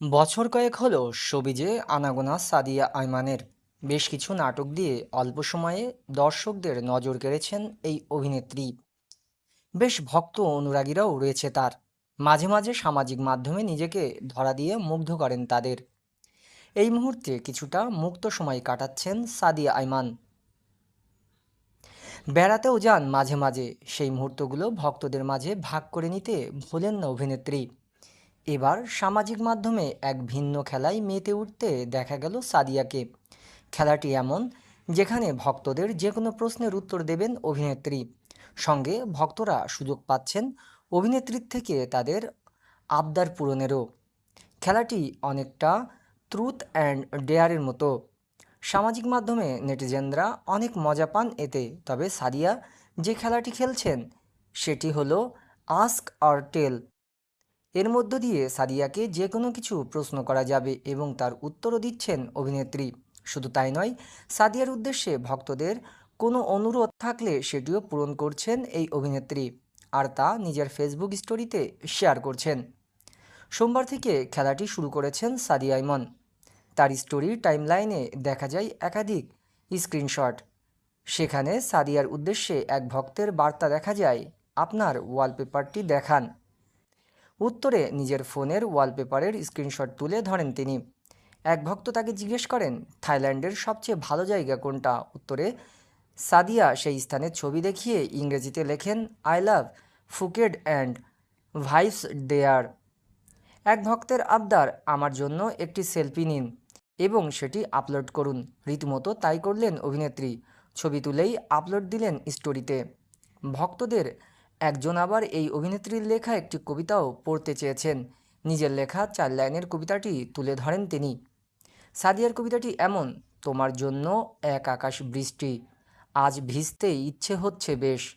বছর কয়েক হলো সবিজে আনাগোনা সাদিয়া আয়মানের। বেশ কিছু নাটক দিয়ে অল্প সময়ে দর্শকদের নজর কেড়েছেন এই অভিনেত্রী। বেশ ভক্ত অনুরাগীরাও রয়েছে তার। মাঝে মাঝে সামাজিক মাধ্যমে নিজেকে ধরা দিয়ে মুগ্ধ করেন তাদের। এই মুহূর্তে কিছুটা মুক্ত সময় কাটাচ্ছেন সাদিয়া আইমান বেড়াতেও যান মাঝে মাঝে। সেই মুহূর্তগুলো ভক্তদের মাঝে ভাগ করে নিতে ভোলেন না অভিনেত্রী। এবার সামাজিক মাধ্যমে এক ভিন্ন খেলায় মেতে উঠতে দেখা গেল সাদিয়াকে। খেলাটি এমন, যেখানে ভক্তদের যে কোনো প্রশ্নের উত্তর দেবেন অভিনেত্রী। সঙ্গে ভক্তরা সুযোগ পাচ্ছেন অভিনেত্রীর থেকে তাদের আবদার পূরণেরও। খেলাটি অনেকটা ট্রুথ অ্যান্ড ডেয়ারের মতো। সামাজিক মাধ্যমে নেটিজেনরা অনেক মজা পান এতে, তবে সাদিয়া যে খেলাটি খেলছেন, সেটি হলো আস্ক আর টেল। এর মধ্য দিয়ে সাদিয়াকে যে কোনো কিছু প্রশ্ন করা যাবে এবং তার উত্তরও দিচ্ছেন অভিনেত্রী। শুধু তাই নয়, সাদিয়ার উদ্দেশ্যে ভক্তদের কোনো অনুরোধ থাকলে সেটিও পূরণ করছেন এই অভিনেত্রী আর তা নিজের ফেসবুক স্টোরিতে শেয়ার করছেন। সোমবার থেকে খেলাটি শুরু করেছেন সাদিয়া ইমন। তার স্টোরি টাইমলাইনে দেখা যায় একাধিক স্ক্রিনশট। সেখানে সাদিয়ার উদ্দেশ্যে এক ভক্তের বার্তা দেখা যায়, আপনার ওয়ালপেপারটি দেখান। উত্তরে নিজের ফোনের ওয়ালপেপারের স্ক্রিনশট তুলে ধরেন তিনি। এক ভক্ত তাকে জিজ্ঞেস করেন, থাইল্যান্ডের সবচেয়ে ভালো জায়গা কোনটা? উত্তরে, সাদিয়া, সেই স্থানের ছবি দেখিয়ে ইংরেজিতে লেখেন, I love Phuket and vibes there. এক ভক্তের আবদার, আমার জন্য একটি সেলফি নিন। এবং সেটি আপলোড করুন। রীতিমতো তাই করলেন অভিনেত্রী। ছবি তুলেই আপলোড দিলেন স্টোরিতে। ভক্তদের একজন আবার এই অভিনেত্রীর লেখা একটি কবিতাও পড়তে চেয়েছেন। নিজের লেখা চার লাইনের কবিতাটি তুলে ধরেন তিনি। সাদিয়ার কবিতাটি এমন, তোমার জন্য এক আকাশ বৃষ্টি, আজ ভিজতে ইচ্ছে হচ্ছে বেশ।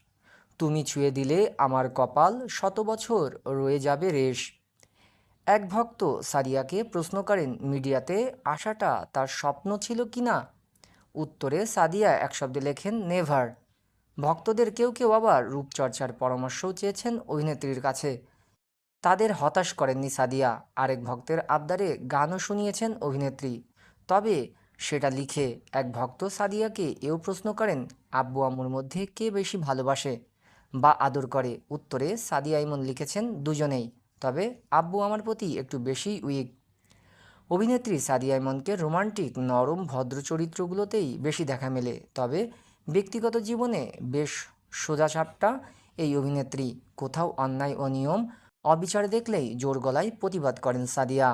তুমি ছুঁয়ে দিলে আমার কপাল শত বছর রয়ে যাবে রেশ। এক ভক্ত সাদিয়াকে প্রশ্ন করেন, মিডিয়াতে আসাটা তার স্বপ্ন ছিল কি না? উত্তরে সাদিয়া এক শব্দে লেখেন, নেভার। ভক্তদের কেউ কেউ আবার রূপচর্চার পরামর্শও চেয়েছেন অভিনেত্রীর কাছে। তাদের হতাশ করেননি সাদিয়া। আরেক ভক্তের আবদারে গানও শুনিয়েছেন অভিনেত্রী। তবে সেটা লিখে এক ভক্ত সাদিয়াকে এও প্রশ্ন করেন, আব্বু আম্মুর মধ্যে কে বেশি ভালোবাসে? বা আদর করে? উত্তরে সাদিয়া ইমন লিখেছেন, দুজনেই। তবে আব্বু আমার প্রতি একটু বেশি উইক। অভিনেত্রী সাদিয়া ইমনকে রোমান্টিক, নরম, ভদ্র চরিত্রগুলোতেই বেশি দেখা মেলে। তবে ব্যক্তিগত জীবনে বেশ সোজাসাপটা। এই অভিনেত্রী কোথাও অন্যায় অনিয়ম অবিচার দেখলেই জোর গলায় প্রতিবাদ করেন সাদিয়া।